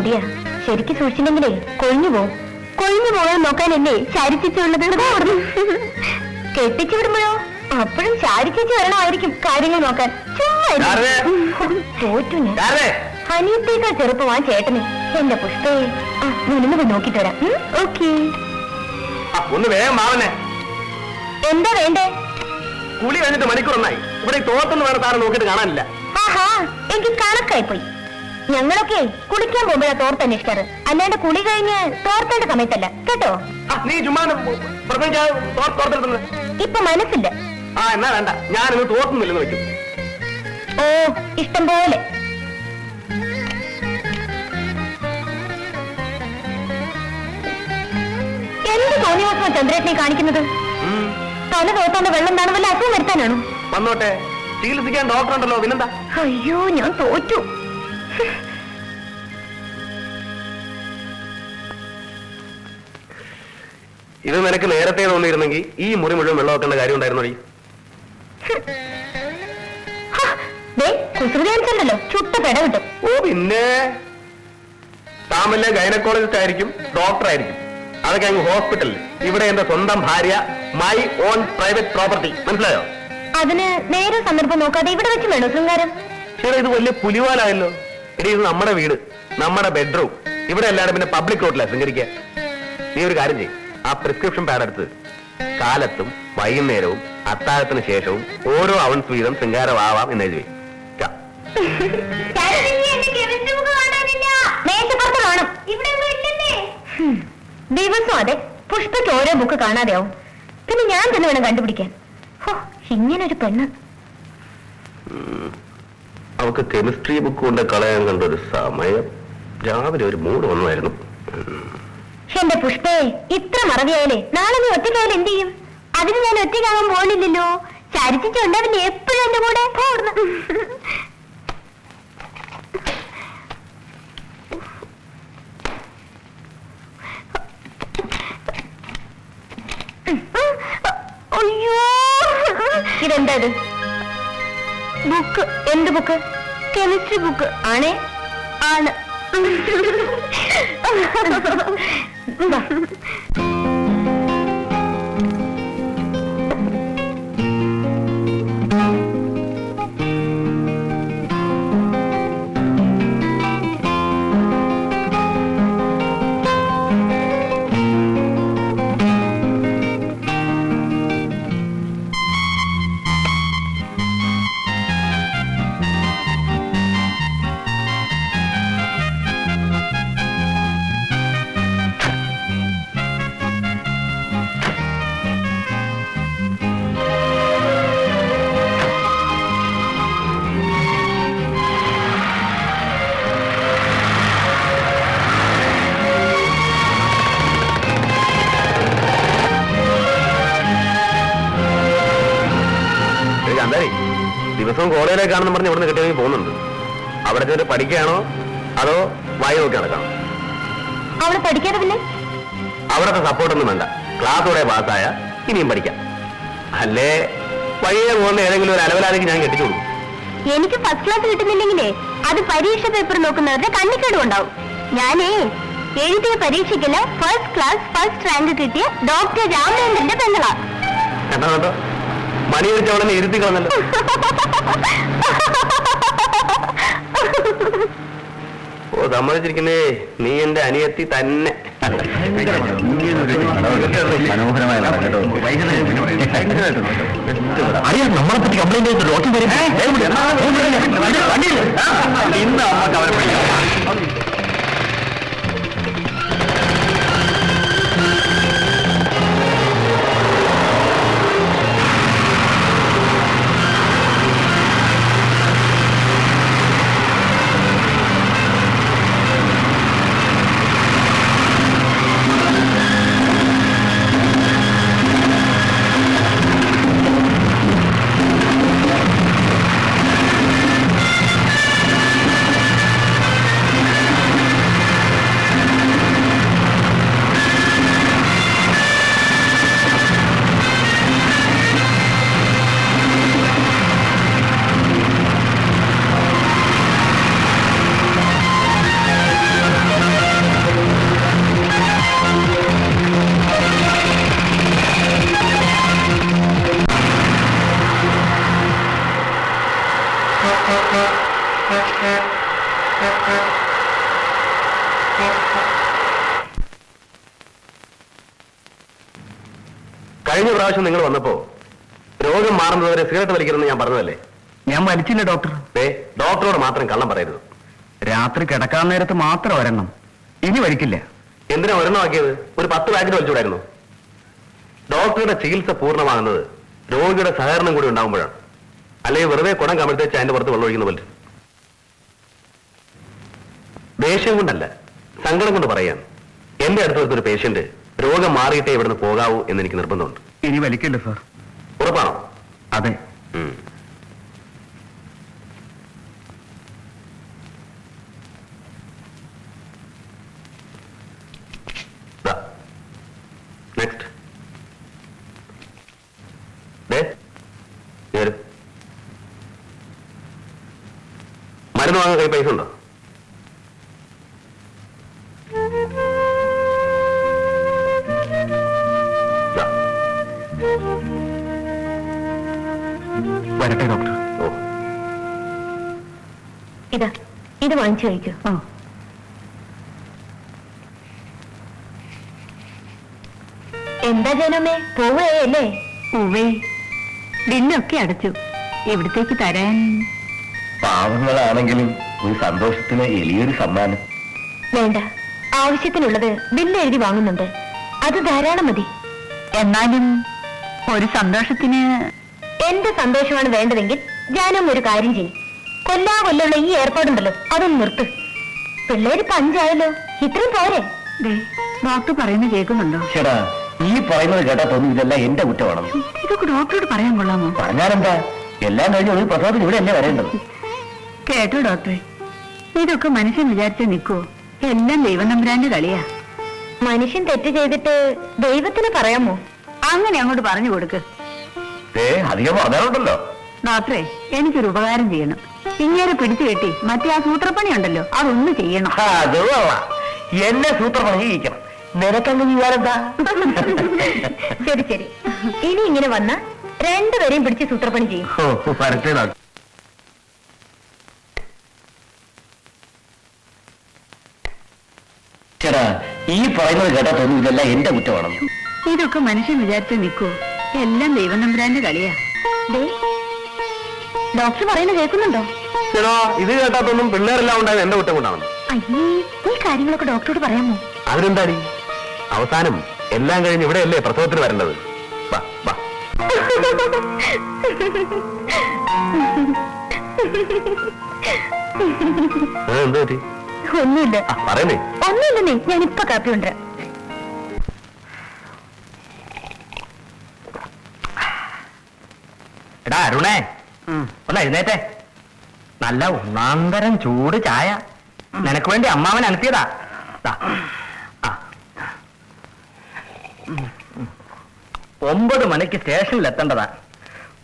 മുടിയാ. ശരിക്കും സൂക്ഷിച്ചില്ലെങ്കിലേ കൊഴിഞ്ഞു പോവും കൊഴിഞ്ഞു പോകാൻ നോക്കാനല്ലേ ചാരിച്ചിട്ടുള്ളത് കെട്ടിച്ചു വിടുമ്പോഴോ? അപ്പോഴും ചാരിച്ചു വരണമായിരിക്കും കാര്യങ്ങൾ നോക്കാൻ. ഹനീത്തേക്കാൾ. തോറ്റു ഞാൻ. ശാരദേ, അനിയത്തേക്കാൾ ചെറുപ്പമാ ചേട്ടന്. എന്റെ പുഷ്പേ. ആ ഞാനൊന്ന് നോക്കി തരാം ഓക്കേ. ആ, ഒന്ന് വേഗം മാവനെ എന്താ വേണ്ടേ? കുളി കഴിഞ്ഞിട്ട് മണിക്കൂർ ഒന്നായി ഇവിടെ തോട്ടൊന്നും വേറെ താരം നോക്കിയിട്ട് കാണാനില്ല. ആഹാ എനിക്ക് കണക്കായി പോയി ഞങ്ങളൊക്കെ കുളിക്കാൻ പോകുമ്പോഴാ തോർത്ത് അന്വേഷിക്കാറ് അല്ലാണ്ട് കുളി കഴിഞ്ഞ് തോർത്തേണ്ട സമയത്തല്ല. കേട്ടോ? നീ ചുമ്മാ ഇപ്പൊ മനസ്സില്ല. ആ എന്നാ വേണ്ട. ഞാനിന്ന് തോർത്തുന്നില്ലെന്ന് വെക്കും ഓ ഇഷ്ടം പോലെ. എന്ത് തോന്നിവാസമാ ചന്ദ്രേട്ടനെ കാണിക്കുന്നത്? തല തോത്താണ്ട് വെള്ളം കാണുമല്ലോ വല്ല അസുഖം വരുത്താനാണോ? വന്നോട്ടെ. ചികിത്സിക്കാൻ ഡോക്ടർ ഉണ്ടല്ലോ പിന്നെന്താ? അയ്യോ ഞാൻ തോറ്റു. ഇത് നിനക്ക് നേരത്തെ തോന്നിയിരുന്നെങ്കിൽ ഈ മുറി മുഴുവൻ വെള്ളം വെക്കേണ്ട കാര്യം ഉണ്ടായിരുന്നു ഹ, ദേ കുസൃതി കാണിച്ചല്ലോ. ചുട്ട പെട ഓ പിന്നെ? താമല്ല ഗൈനക്കോളജിസ്റ്റ് ആയിരിക്കും ഡോക്ടർ ആയിരിക്കും അതൊക്കെ അങ്ങ് ഹോസ്പിറ്റലിൽ. ഇവിടെ എന്റെ സ്വന്തം ഭാര്യ മൈ ഓൺ പ്രൈവറ്റ് പ്രോപ്പർട്ടി മനസ്സിലായോ? അതിന് നേരെ സന്ദർഭം നോക്കാതെ ഇവിടെ വെച്ച് വേണോ ശൃംഗാരം? ചേട്ടാ ഇത് വലിയ പുലിവാലായല്ലോ. എടി ഇത് നമ്മുടെ വീട് നമ്മുടെ ബെഡ്റൂം ഇവിടെ എല്ലാവരും പിന്നെ പബ്ലിക് റോഡിലാ സ്വീകരിക്കുക നീ ഒരു കാര്യം ചെയ്യും. ആ പ്രിസ്ക്രിപ്ഷൻ പാഡ് എടുത്ത് കാലത്തും വൈകുന്നേരവും അത്താഴത്തിന് ശേഷവും ഓരോ അവൻസ് വീതം ശൃംഗാരമാവാം എന്ന് എഴുതി ദിവസം അതെ പുഷ്പയ്ക്ക് ഓരോ ബുക്ക് കാണാതെയാവും. പിന്നെ ഞാൻ തന്നെ വേണം കണ്ടുപിടിക്കാൻ. ഹോ, ഇങ്ങനൊരു പെണ്ണ്. അവക്ക് കെമിസ്ട്രി ബുക്ക് കൊണ്ട് കളയാൻ കണ്ടൊരു സമയം. രാവിലെ ഒരു മൂഡ് വന്നായിരുന്നു. എന്റെ പുഷ്പേ ഇത്ര മറവിയായാലേ നാളെ നീ ഒറ്റയ്ക്കായാലും എന്ത് ചെയ്യും? അതിന് ഞാൻ ഒറ്റയ്ക്കാകാൻ പോകുന്നില്ലല്ലോ. ചരിച്ചിട്ടുണ്ട് എപ്പോഴും എന്റെ കൂടെ. പോർന്ന്. അയ്യോ. ഇതെന്താ ഇത്? ബുക്ക് എന്ത് ബുക്ക് കെമിസ്ട്രി ബുക്ക് ആണേ ആണ് ദിവസവും കോളേജിലേക്കാണെന്ന് പറഞ്ഞ് ഇവിടുന്ന് കിട്ടിയെങ്കിൽ പോകുന്നുണ്ട്. അവിടെ ചെന്നിട്ട് പഠിക്കുകയാണോ? അതോ വായി നോക്കി നടക്കണം? അവിടത്തെ പഠിക്കാതെ പിന്നെ? അവിടുത്തെ സപ്പോർട്ടൊന്നും വേണ്ട. ക്ലാസ്സോടെ പാസ്സായ ഇനിയും പഠിക്കാം. അല്ലേ? വഴിയെ പോകുന്ന ഏതെങ്കിലും ഒരു അലവലാലേക്ക് ഞാൻ കെട്ടിച്ചു കൊടുക്കും. എനിക്ക് ഫസ്റ്റ് ക്ലാസ് കിട്ടുന്നില്ലെങ്കിലേ അത് പരീക്ഷ പേപ്പർ നോക്കുന്നവരുടെ കണ്ണിക്കേടുണ്ടാവും ഞാനേ എഴുതിയ പരീക്ഷയ്ക്കല്ല ഫസ്റ്റ് ക്ലാസ് ഫസ്റ്റ് റാങ്ക് കിട്ടിയ ഡോക്ടർ രാമചന്ദ്രന്റെ പെങ്ങളാ. എന്നാ കേട്ടോ മണി വെച്ചവളെ എഴുതി ഇരുത്തി കളഞ്ഞല്ലോ. ഓ സമ്മതിച്ചിരിക്കുന്നേ. നീ എന്റെ അനിയത്തി തന്നെ. അറിയാം നമ്മളെ പറ്റി കംപ്ലൈന്റ് ചെയ്ത് ഡോക്ടർ വരും ഇന്ന് അവരെ പ്രാവശ്യം നിങ്ങൾ വന്നപ്പോ രോഗം മാറുന്നതുവരെ സിഗരറ്റ് വലിക്കരുന്ന് ഞാൻ പറഞ്ഞതല്ലേ? ഞാൻ വലിച്ചില്ല ഡോക്ടർ. ഏ ഡോക്ടറോട് മാത്രം കള്ളം പറയരുത്. രാത്രി കിടക്കാൻ നേരത്ത് മാത്രം ഒരെണ്ണം. ഇനി വലിക്കില്ല. എന്തിനാ ഒരെണ്ണമാക്കിയത് ഒരു പത്ത് പാക്കറ്റ് വലിച്ചുകൂടായിരുന്നു. ഡോക്ടറുടെ ചികിത്സ പൂർണമാകുന്നത് രോഗിയുടെ സഹകരണം കൂടി ഉണ്ടാകുമ്പോഴാണ്. അല്ലെങ്കിൽ വെറുതെ കുടം കമിഴ്ത്തേച്ച് അതിന്റെ പുറത്ത് വെള്ളം ഒഴിക്കുന്ന പോലെ. ദേഷ്യം കൊണ്ടല്ല സങ്കടം കൊണ്ട് പറയാൻ എന്റെ അടുത്ത് ഒരു പേഷ്യന്റ് രോഗം മാറിയിട്ടേ ഇവിടുന്ന് പോകാവൂ എന്ന് എനിക്ക് നിർബന്ധമുണ്ട്. ഇനി വലിക്കില്ല സാർ? ഉറപ്പാണോ? അതെ. നെക്സ്റ്റ്. മരുന്ന് വാങ്ങാൻ കൈ പൈസ ഉണ്ടോ? വാങ്ങിച്ചു കഴിക്കൂ എന്താ ജനമേ? പോവുകയല്ലേ? ഉവേ ഡിന്നൊക്കെ അടച്ചു. എവിടത്തേക്ക് തരാൻ? പാവങ്ങളാണെങ്കിലും ഒരു സന്തോഷത്തിന് എളിയൊരു സമ്മാനം. വേണ്ട. ആവശ്യത്തിനുള്ളത് ബില്ല് എഴുതി വാങ്ങുന്നുണ്ട്. അത് ധാരാളം മതി. എന്നാലും ഒരു സന്തോഷത്തിന് എന്റെ സന്തോഷമാണ് വേണ്ടതെങ്കിൽ ഞാനും ഒരു കാര്യം ചെയ്യും. കൊല്ലാ കൊല്ലമുള്ള ഈ ഏർപ്പാടുണ്ടല്ലോ. അതൊന്ന് നിർത്ത്. പിള്ളേര് പഞ്ചായല്ലോ. ഇത്രയും പോരെ. ഡോക്ടർ പറയുന്നത് കേൾക്കുന്നുണ്ടോ? ചേട്ടാ ഈ പറയുന്നത് കേട്ടാ തോന്നുന്നു ഇതെല്ലാം എന്റെ കുറ്റമാണ് ഇതൊക്കെ ഡോക്ടറോട് പറയാൻ കൊള്ളാമോ? പറഞ്ഞാലെന്താ? എല്ലാം കഴിഞ്ഞ് ഒരു പ്രസവത്തിന് ഇവിടെ അല്ലേ വരേണ്ടത്? കേട്ടോ ഡോക്ടറെ. ഇതൊക്കെ മനുഷ്യൻ വിചാരിച്ച് നിൽക്കുവോ? എല്ലാം ദൈവം നമ്പുരാന്റെ കളിയാ. മനുഷ്യൻ തെറ്റ് ചെയ്തിട്ട് ദൈവത്തിന് പറയാമോ? അങ്ങനെ അങ്ങോട്ട് പറഞ്ഞു കൊടുക്ക്. ഏ അധികം പറഞ്ഞാലുണ്ടല്ലോ. ഡോക്ടറെ എനിക്കൊരു ഉപകാരം ചെയ്യണം. ഇങ്ങനെ പിടിച്ചു കെട്ടി മറ്റേ ആ സൂത്രപ്പണി ഉണ്ടല്ലോ അതൊന്ന് ചെയ്യണം. ആ, അത് കൊള്ളാം. എന്നെ സൂത്രപ്പണി ചെയ്യിക്കണം നിനക്കങ്ങ് വിചാരെന്താ ശരി ശരി. ഇനി ഇങ്ങനെ വന്ന രണ്ടുപേരെയും പിടിച്ച് സൂത്രപ്പണി ചെയ്യും. ഓ, വരട്ടെ ഡോക്ടർ. ചേട്ടാ ഈ പറയുന്നത് കേട്ടാ ഇതെല്ലാം എന്റെ കുറ്റമാണെന്ന്. ഇതൊക്കെ മനുഷ്യൻ വിചാരിച്ച് നിൽക്കൂ എല്ലാം ദൈവം നമ്പുരാന്റെ കളിയാ. ദേ, ഡോക്ടർ പറയുന്നത് കേൾക്കുന്നുണ്ടോ? ചേടാ ഇത് കേട്ടാത്തൊന്നും പിള്ളേരെല്ലാം ഉണ്ടായത് എന്റെ കുറ്റം കൊണ്ടാണ് അയ്യേ ഈ കാര്യങ്ങളൊക്കെ ഡോക്ടറോട് പറയാമോ? അതിനെന്താടി? അവസാനം എല്ലാം കഴിഞ്ഞ് ഇവിടെയല്ലേ പ്രസവത്തിന് വരേണ്ടത്. വാ വാ. ആ, എന്ത് പറ്റി? ഒന്നുമില്ല. ആ, പറയുന്നേ. ഒന്നുമില്ലെന്നേ ഞാൻ ഇപ്പൊ കാപ്പി ഉണ്ട് എടാ അരുണേ. ഒന്ന് എഴുന്നേറ്റേ. നല്ല ഒന്നാന്തരം ചൂട് ചായ. നിനക്ക് വേണ്ടി അമ്മാവൻ അനത്തിയതാ. ഒമ്പത് മണിക്ക് സ്റ്റേഷനിൽ എത്തേണ്ടതാ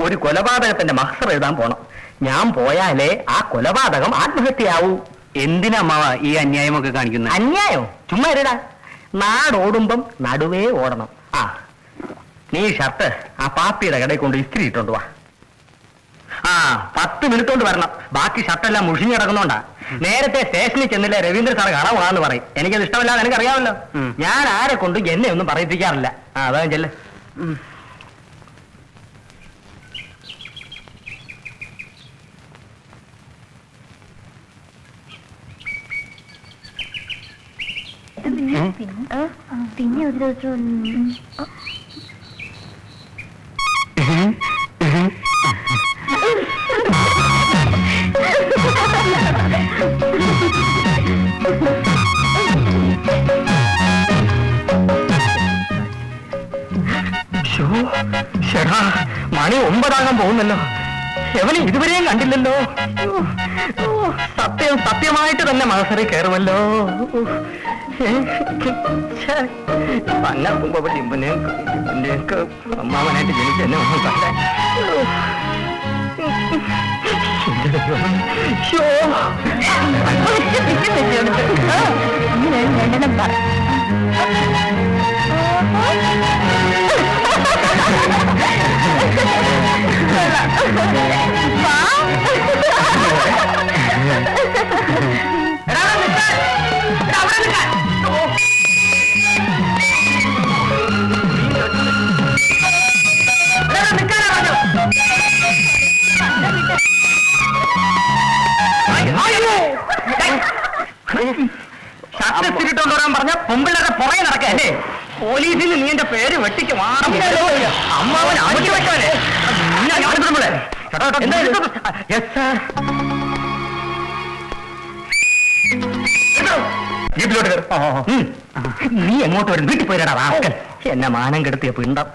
ഒരു കൊലപാതകത്തിന്റെ മഹസർ എഴുതാൻ പോണം. ഞാൻ പോയാലേ ആ കൊലപാതകം ആത്മഹത്യയാവൂ. എന്തിനാ അമ്മാവ ഈ അന്യായമൊക്കെ കാണിക്കുന്നത് അന്യായോ? ചുമ്മാ ഇരടാ. നാടോടുമ്പം നടുവേ ഓടണം. ആ. നീ ഷർട്ട് ആ പാപ്പിയുടെ കടയിൽ കൊണ്ട് ഇസ്തിരി ഇട്ടോണ്ട് വാ. ആ പത്ത് മിനിറ്റ് കൊണ്ട് വരണം. ബാക്കി ഷർട്ടെല്ലാം മുഷിഞ്ഞു കിടക്കുന്നോണ്ടാ. നേരത്തെ സ്റ്റേഷനിൽ ചെന്നില്ലേ രവീന്ദ്ര സാർ പോകാന്ന് പറയും. എനിക്കത് ഇഷ്ടമല്ലാതെ എനിക്കറിയാമല്ലോ ഞാൻ ആരെ കൊണ്ട് എന്നെ ഒന്നും പറയിപ്പിക്കാറില്ല. ആ അതാ ചെല്ല്. പിന്നെ ഒരു ദിവസം ഒമ്പതാകാൻ പോകുന്നല്ലോ. എവനെ ഇതുവരെയും കണ്ടില്ലല്ലോ. സത്യം സത്യമായിട്ട് തന്നെ മനസ്സറി കയറുമല്ലോ. പന്ന കുമ്പടി ഇവനെയൊക്കെ അമ്മാവനായിട്ട് ജനിച്ച എന്നെ വരാൻ പറഞ്ഞ പൊമ്പിള്ളേരുടെ പുറകെ നടക്കല്ലേ പോലീസിൽ നീ എന്റെ പേര് വെട്ടിക്ക് മാറും അമ്മാവൻ ആവശ്യം വെച്ചവനെ ജീപ്പിലോട്ട് നീ എങ്ങോട്ട് വരും വീട്ടിൽ പോയിരടാ റാസ്കൽ എന്നെ മാനം കെടുത്തിയ പിണ്ടം.